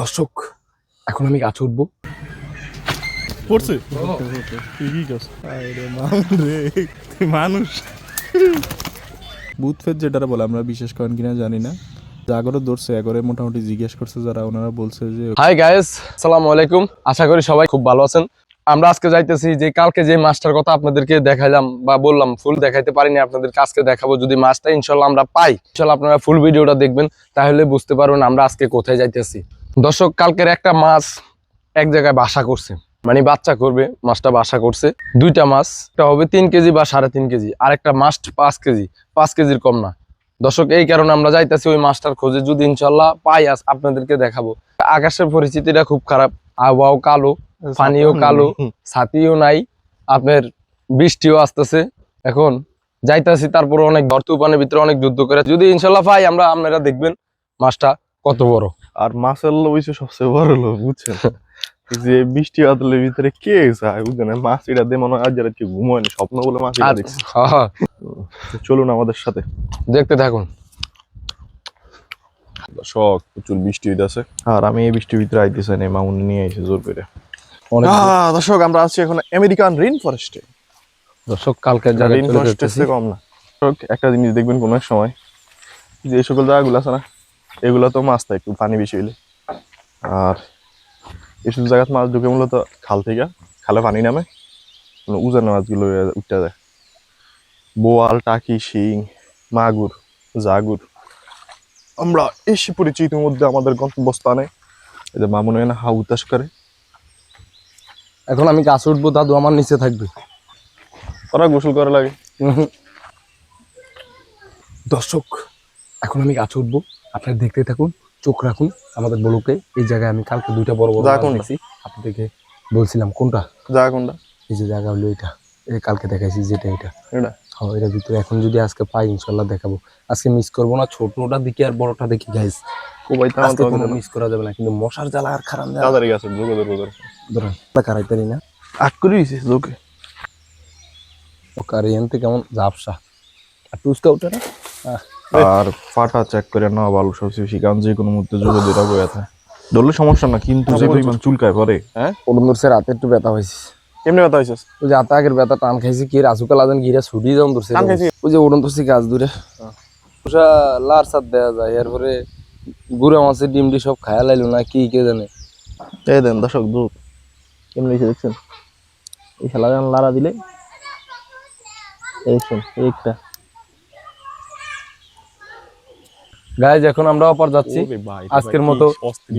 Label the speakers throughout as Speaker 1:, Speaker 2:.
Speaker 1: দর্শক এখন আমি গাছে উঠবো।
Speaker 2: পড়ছে? ঠিকই আরে রে মানুষ। ফেদ যেটা বলে আমরা বিশেষ করেন কিনা জানি না। ধরছে এগরে মোটামুটি জিজ্ঞেস করছে যারা ওনারা বলছে যে
Speaker 1: হাই গাইস আসসালামু আলাইকুম। আশা করি সবাই খুব ভালো আছেন। আমরা আজকে যাইতেছি যে কালকে যে মাছটার কথা আপনাদেরকে দেখাইলাম বা বললাম ফুল দেখাইতে পারিনি আপনাদেরকে আজকে দেখাবো যদি মাছটা ইনশাল্লাহ আমরা পাই। ইনশাল্লাহ আপনারা ফুল ভিডিওটা দেখবেন তাহলে বুঝতে পারবেন আমরা আজকে কোথায় যাইতেছি। দর্শক কালকের একটা মাছ এক জায়গায় বাসা করছে। মানে বাচ্চা করবে মাছটা বাসা করছে। দুইটা মাছ একটা হবে তিন কেজি বা সাড়ে তিন কেজি আর একটা মাছ পাঁচ কেজি। পাঁচ কেজির কম না। দর্শক এই কারণে আমরা যাইতেছি ওই মাছটার খোঁজে। যদি ইনশাল্লাহ পাই আজ আপনাদেরকে দেখাবো। আকাশের পরিস্থিতিটা খুব খারাপ। আবহাওয়াও কালো পানিও কালো ছাতিও নাই। আপনার বৃষ্টিও আসতেছে। এখন যাইতাছি তারপরে অনেক ঘর তুফানের ভিতরে অনেক যুদ্ধ করে। যদি ইনশাল্লাহ পাই আমরা আপনারা দেখবেন মাছটা কত বড়।
Speaker 3: আর মাছের লোভ হইছে সবচেয়ে বড় লোভ বুঝছেন? যে বৃষ্টি বাদলের ভিতরে কে যায় বুঝছেন? মাছ এটা দিয়ে মনে হয় আজ রাতে ঘুমোয়নি স্বপ্ন বলে মাছ এটা দেখছি। তো চলুন আমাদের সাথে।
Speaker 1: দেখতে থাকুন।
Speaker 3: শখ প্রচুর বৃষ্টি হইতাছে। আর আমি এই বৃষ্টির ভিতরে আইতেছে না মামুন নিয়ে আইছে জোর করে। দর্শক আমরা আছি এখন আমেরিকান রেইন ফরেস্টে
Speaker 1: দর্শক জায়গায়
Speaker 3: রেইন
Speaker 1: যেতেছি।
Speaker 3: কম না। একটা জিনিস দেখবেন কোনো এক সময় যে সকল জায়গাগুলো আছে না এগুলো তো মাছ থাকে একটু পানি বেশি হইলে। আর এইসব জায়গায় মাছ ঢুকে মূলত খাল থেকে খালে পানি নামে। কোনো উজানের মাছগুলো উঠতে যায় বোয়াল টাকি শিং মাগুর জাগুর। আমরা এসে পড়েছি ইতিমধ্যে আমাদের গন্তব্যস্থানে। এই যে মামুন এখানে হা উতাস করে।
Speaker 1: এখন আমি গাছ উঠবো দাদু আমার নিচে থাকবে।
Speaker 3: ওরা গোসল করা লাগে।
Speaker 1: দর্শক এখন আমি গাছ উঠবো। আপনারা দেখতে থাকুন চোখ রাখুন আমাদের বলুকে এই জায়গায় আমি কালকে দুইটা বড় বড়? দেখছি। আপনাদেরকে বলছিলাম কোনটা?
Speaker 3: কোনটা?
Speaker 1: এই যে জায়গা হলো এটা। এই কালকে দেখাইছি যেটা এটা।
Speaker 3: এটা?
Speaker 1: হ্যাঁ এটার ভিতরে এখন যদি আজকে পাই ইনশাল্লাহ দেখাবো। আজকে মিস করব না ছোটটা দেখি আর বড়টা দেখি গাইস
Speaker 3: কোবাই তো
Speaker 1: আজকে কোনো মিস করা যাবে না কিন্তু মশার জ্বালা আর খারাপ জ্বালা
Speaker 3: তাড়াতাড়ি গেছে যোগে ধরবো ধরে।
Speaker 1: ধরেন কারাইতারি না।
Speaker 3: আগ করে দিয়েছে লোকে
Speaker 1: ও কারিয়ানতে কেমন ঝাপসা। আর টুসকা উঠে না
Speaker 3: আর ফাটা চেক করে নেওয়া ভালো সবচেয়ে বেশি কারণ যে কোনো মুহূর্তে যোগে দুটা বয়ে থাকে। ধরলে সমস্যা না কিন্তু যে পরিমাণ চুলকায় পরে। হ্যাঁ?
Speaker 1: সে রাতে একটু ব্যথা হয়েছে
Speaker 3: কেমনি ব্যথা হয়েছে
Speaker 1: ওই যে আতা আগের ব্যথা টান খাইছি কি রাজুকা লাদেন গিরা ছুটি যাও দূরছে
Speaker 3: টান খাইছি?
Speaker 1: ওই যে ওরন ধরছি গাছ দূরে ওষা লার সাত দেওয়া যায় এরপরে গুড়া মাছের ডিম ডি সব খায়া লাইলো না কি কে জানে।
Speaker 3: এই দেন দর্শক দুধ। কেমনি হয়েছে দেখছেন? এই খেলা যেন লারা দিলে এই দেখছেন একটা।
Speaker 1: গায়ে এখন আমরা অপার যাচ্ছি। আজকের মতো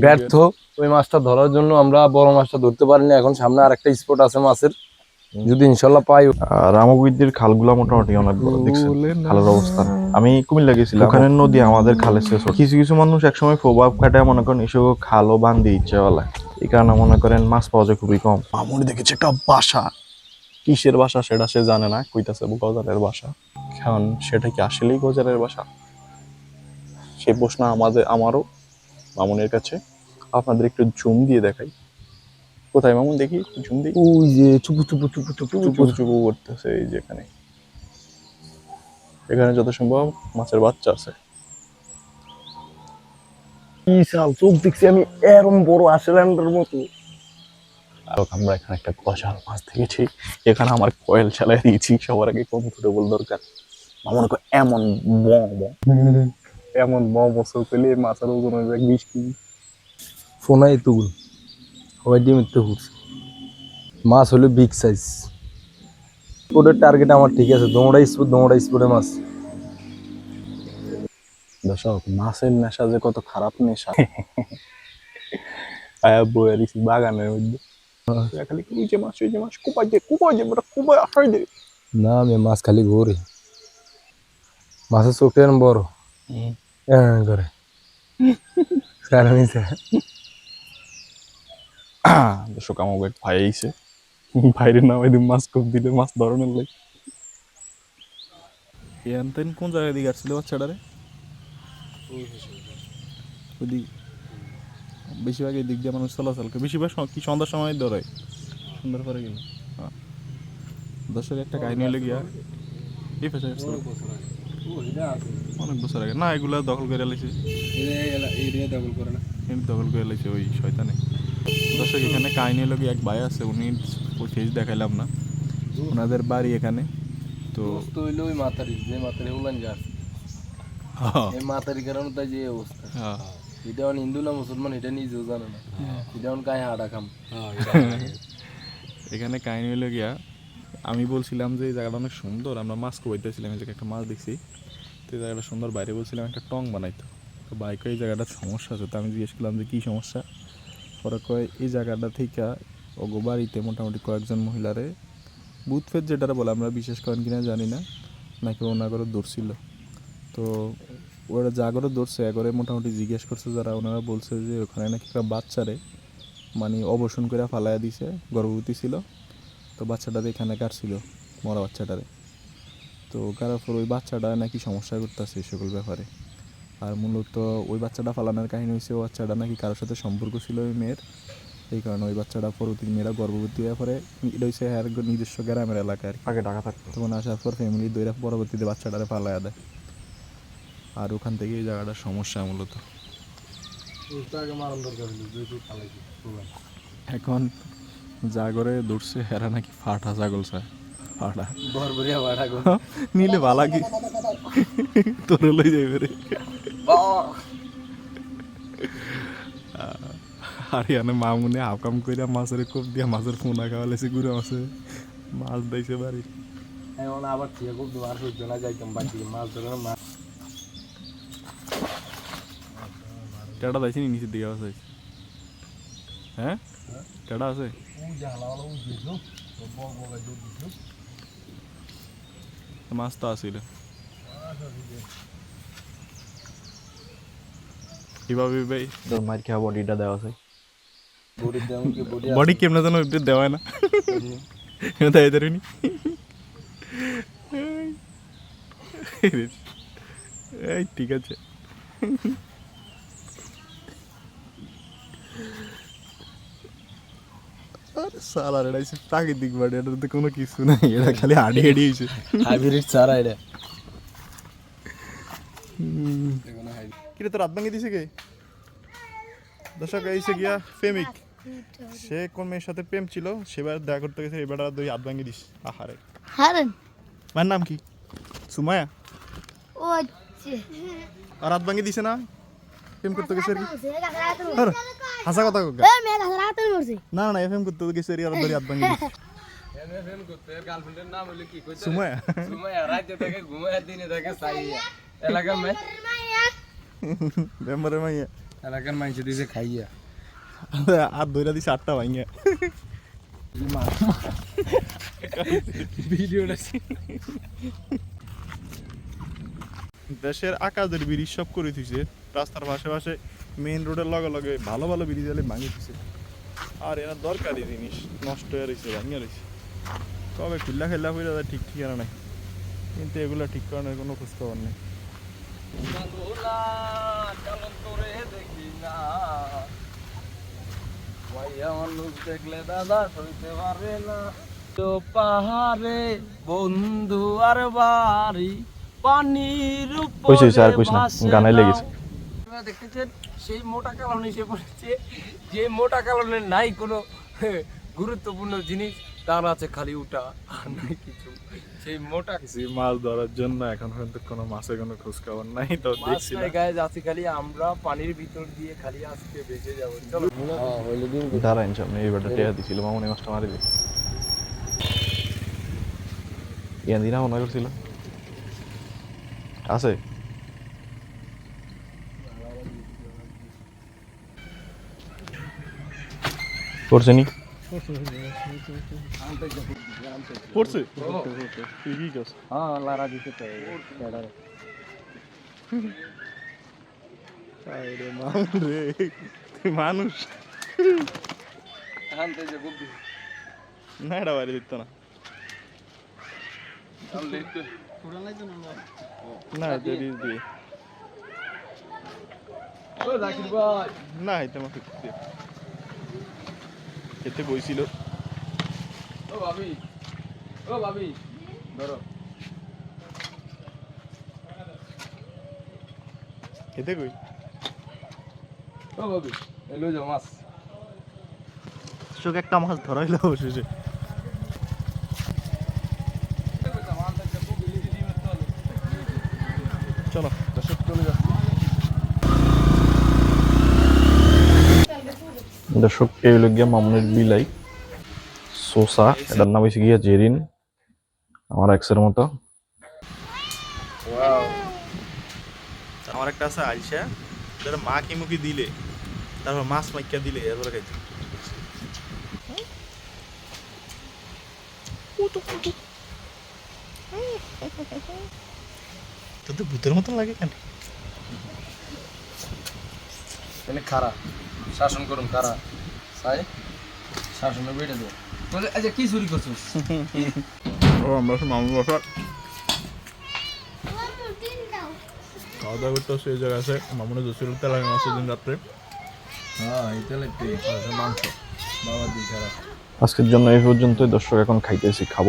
Speaker 1: ব্যর্থ। ওই মাছটা ধরার জন্য আমরা বড় মাছটা ধরতে পারিনি। এখন সামনে আরেকটা স্পট আছে মাছের। যদি ইনশাল্লাহ পাই।
Speaker 3: আর রামগুইদের খালগুলা মোটামুটি অনেক বড় দেখছেন? খালের অবস্থা। আমি কুমিল্লা গেছিলাম। ওখানে নদী আমাদের খালে শেষ। কিছু কিছু মানুষ একসময় প্রভাব খাটায় মনে করেন এসব খালও বান্ধে ইচ্ছে বলে এই কারণে মনে করেন মাছ পাওয়া যায় খুবই কম। মামুনি দেখেছে একটা বাসা। কিসের বাসা সেটা সে জানে না। কইতাছে গজারের বাসা। কারণ সেটা কি আসলেই গজারের বাসা? সেই প্রশ্ন আমাদের আমারও মামুনের কাছে। আপনাদের একটু জুম দিয়ে দেখাই। কোথায় মামুন দেখি? জুম দিই।
Speaker 1: ওই যে চুপু চুপু চুপু চুপু
Speaker 3: চুপু চুপু। করতেছে এই যেখানে এখানে। যত সম্ভব মাছের বাচ্চা আছে।
Speaker 1: বিশাল চোখ দেখছি আমি এরম বড় আশল্যান্ডের মতো।
Speaker 3: আর আমরা এখানে একটা কষাল মাছ দেখেছি। এখানে আমার কয়েল চালাই দিয়েছি সবার আগে কমফোর্টেবল দরকার। আমার এমন ব। এমন ব বছর পেলে মাছের ওজন হবে এক বিশ কেজি।
Speaker 1: ফোনাই তুল সবাই ডিম একটু ঘুরছে। মাছ হলো বিগ সাইজ স্পোর্টের টার্গেট আমার ঠিক আছে। দোমড়া স্পোর্ট দোমড়া স্পোর্টে মাছ।
Speaker 3: দর্শক মাছের নেশা যে কত খারাপ নেশা। আয়া বয়ে দিছি বাগানের মধ্যে। খালি মাছ যে মাছ কুপাই দে কুপাই দে বেটা কুপাই আসাই দে।
Speaker 1: না আমি মাছ খালি ঘুরে। মাছের চোখটা বড়। করে
Speaker 3: দর্শক আমাকে এক ভাই আইছে ভাইরে নাম এদিন মাছ খুব দিলে মাছ ধরনের লাগে
Speaker 2: এনতেন কোন জায়গায় দিকে আসছিল বাচ্চাটারে ওইদিক বেশিরভাগ এই দিক দিয়ে মানুষ চলাচল করে বেশিরভাগ কি সন্ধ্যার সময় ধরে সন্ধ্যার পরে গেলে দশের একটা কাহিনী হলে গিয়া এই পেশা আসছিল অনেক বছর আগে। না এগুলা দখল করে লাইছে।
Speaker 1: এরিয়া দখল করে না
Speaker 2: দখল করে লাইছে ওই শয়তানে। দর্শক এখানে কাহিনী হলো কি এক ভাই আছে উনি ফেস দেখাইলাম না। ওনাদের বাড়ি এখানে। তো
Speaker 1: দোস্ত হইল ওই মাতারি যে মাতারি উলান যার এই মাতারি কারণে তাই যে অবস্থা।
Speaker 2: হ্যাঁ।
Speaker 1: এটা এখন হিন্দু না মুসলমান এটা নিজেও জানে না। এটা এখন কায় হাড়া খাম।
Speaker 2: এখানে কাহিনী হলো গিয়া আমি বলছিলাম যে এই জায়গাটা অনেক সুন্দর, আমরা মাছ কইতেছিলাম এই জায়গায় একটা মাছ দেখছি। তো এই জায়গাটা সুন্দর, বাইরে বলছিলাম একটা টং বানাইতো। তো বাইকে এই জায়গাটার সমস্যা আছে, তো আমি জিজ্ঞেস করলাম যে কী সমস্যা? পরে কয়, এই জায়গাটা থেকে ওগো বাড়িতে মোটামুটি কয়েকজন মহিলারে বুথফের যেটা বলে, আমরা বিশেষ করেন কিনা জানি না, নাকি ওনাগরও দৌড়ছিল তো ওরা জাগরও দৌড়ছে একবারে মোটামুটি জিজ্ঞেস করছে যারা, ওনারা বলছে যে ওখানে নাকি একটা বাচ্চারে মানে অবসন করে ফালাইয়া দিছে, গর্ভবতী ছিল। তো বাচ্চাটারে এখানে কাটছিল মরা বাচ্চাটারে। তো কারার পর ওই বাচ্চাটা নাকি সমস্যা করতেছে সকল ব্যাপারে। আর মূলত ওই বাচ্চাটা ফালানোর কাহিনী হয়েছে ওই বাচ্চাটা নাকি কারোর সাথে সম্পর্ক ছিল ওই মেয়ের। এই কারণে ওই বাচ্চাটা পরবর্তী মেয়েরা গর্ভবতী হয়ে পরে এটা হচ্ছে হ্যার নিজস্ব গ্রামের এলাকায় আর।
Speaker 3: আগে টাকা থাকতো।
Speaker 2: তখন আসার পর ফ্যামিলি দইরা পরবর্তীতে বাচ্চাটারে ফালাইয়া দেয়। আর ওখান থেকে এই জায়গাটার সমস্যা মূলত। এখন জাগরে দৌড়ছে হেরা নাকি ফাটা ছাগল চায়। ফাটা।
Speaker 1: বরবরিয়া ভাড়া গো
Speaker 2: নিলে ভালা কি? তোর লই যাইবে রে। আর এখানে মামুনে হাফকাম কইরা মাছের কোপ দিয়া মাছের ফোনা খাওয়ালেছে গুড়া মাছে। মাছ দিয়েছে বাড়ি
Speaker 1: এখন আবার ঠিক খুব দুবার সহ্য না যাইতাম বাকি। মাছ ধরে মাছ
Speaker 2: টেটা দিয়েছি নিচের দিকে আছে হ্যাঁ? টেটা আছে মাছ তো আসিল কীভাবে ভাই
Speaker 3: তো মার খেয়া বডিটা দেওয়া আছে
Speaker 1: বড়ি দেন কি বড়ি
Speaker 2: বডি কেমনে যেন একটু দেওয়া হয় না তাই ধরিনি এই ঠিক আছে সালার এটা হচ্ছে প্রাকৃতিক বাড়ি এটার তো কোনো কিছু নাই এটা খালি হাডি হাডি হয়েছে।
Speaker 1: হাইব্রিড ছাড়া এটা।
Speaker 2: কিরে তোর ভাঙিয়ে দিছে কে? দর্শক গিয়া প্রেমিক। সে কোন মেয়ের সাথে প্রেম ছিল সেবার দেখা করতে গেছে এবার দুই হাত ভাঙিয়ে দিস। আহারে।
Speaker 4: হারেন।
Speaker 2: মায়ের নাম কি? সুমায়া?
Speaker 4: ও আচ্ছা।
Speaker 2: আর হাত ভাঙিয়ে দিছে না? প্রেম করতে গেছে আর কি। হাসা কথা কোকা
Speaker 4: এ মেয়ে গাছরা হাতে মরছে
Speaker 2: না না এফএম করতে গেছে আর ধরে হাত ভাঙিয়ে দিছে
Speaker 1: এমএফএম করতে গার্লফ্রেন্ডের নাম হলো কি কইতে?
Speaker 2: সুমায়া?
Speaker 1: ঘুমায় রাতে থেকে ঘুমায় দিনে থেকে সাইয়া। এলাকার মে
Speaker 2: মাইয়া।
Speaker 1: এলাকার মাইছে দিছে খাইয়া।
Speaker 2: আর ধরে দিছে আটটা ভাঙিয়া।
Speaker 1: ভিডিওটা
Speaker 2: দেশের আকাশের ব্রিজ সব করে দিছে রাস্তার পাশে পাশে মেইন রোডের লগে লগে ভালো ভালো ব্রিজ এলে ভাঙিয়ে দিছে। আর এরা দরকারি জিনিস নষ্ট হয়ে রয়েছে ভাঙিয়ে রয়েছে কবে খুল্লা খেলা হয়ে যায় ঠিক ঠিকানা নাই। কিন্তু এগুলো ঠিক করানোর কোনো খোঁজ খবর নেই
Speaker 1: মানুষ দেখলে দাদা সইতে পারে না। তো পাহাড়ে বন্ধু আর বাড়ি পানির
Speaker 3: গানায় লেগেছে।
Speaker 1: আপনারা দেখতেছেন সেই মোটা কালন এসে পড়েছে। যে মোটা কালনের নাই কোনো গুরুত্বপূর্ণ জিনিস তার আছে খালি উঠা আর নাই কিছু। সেই মোটা
Speaker 2: যে মাছ ধরার জন্য এখন পর্যন্ত কোনো মাছের কোনো খোঁজ খবর নাই তো দেখছি
Speaker 1: গায়ে যাচ্ছি খালি আমরা পানির ভিতর দিয়ে খালি আজকে বেঁচে যাব। চলো। হইলে দিন
Speaker 3: দাঁড়াইন সামনে এইবারটা টেয়া দিছিল মামুনি মাছটা মারি দিই ইয়ান দিনা মনে করছিল। আছে? করছে নি?
Speaker 2: পড়ছে? ঠিকই কাজ
Speaker 1: হ্যাঁ লারা দিতে তো
Speaker 2: আরে মামুন রে তুই মানুষ।
Speaker 1: আনতে যে বুদ্ধি
Speaker 2: না এটা বাইরে দিত না। না
Speaker 1: জাকির ভাই।
Speaker 2: না এটা আমাকে দিয়ে। খেতে বইছিল।
Speaker 1: ও ভাবি ও ভাবি ধরো।
Speaker 2: খেতে কই?
Speaker 1: ও বাবু এই লই যাও মাছ।
Speaker 2: চোখ একটা মাছ ধরাইলো অবশেষে চলে
Speaker 1: যাচ্ছে
Speaker 3: দর্শক এই হলো গিয়া মামুনের বিলাই। সোসা এটার নাম হয়েছে গিয়া জেরিন আমার এক্সের মতো।
Speaker 2: আমার একটা আছে আইসা যারা মাকে মুখে দিলে তারপর মাছ মাইকা দিলে এরপরে খাইতে তো তো ভূতের মতন লাগে কেন?
Speaker 1: এনে খারা শাসন করুন খারা সাই শাসনের বইটা দে। বলে আচ্ছা কি চুরি করছিস?
Speaker 2: ও আমরা মামুর বাসা
Speaker 4: আমার প্রোটিন দাও।
Speaker 2: খাওয়া দাওয়া করতে সেই জায়গা আছে। মামুনের জসির তেলাঙ্গা মাছের দিন রাত্রে।
Speaker 1: হ্যাঁ এটা লাগবে মাংস। বাবা দি খারাপ
Speaker 3: আজকের জন্য এই পর্যন্তই। দর্শক এখন খাইতেছি খাব।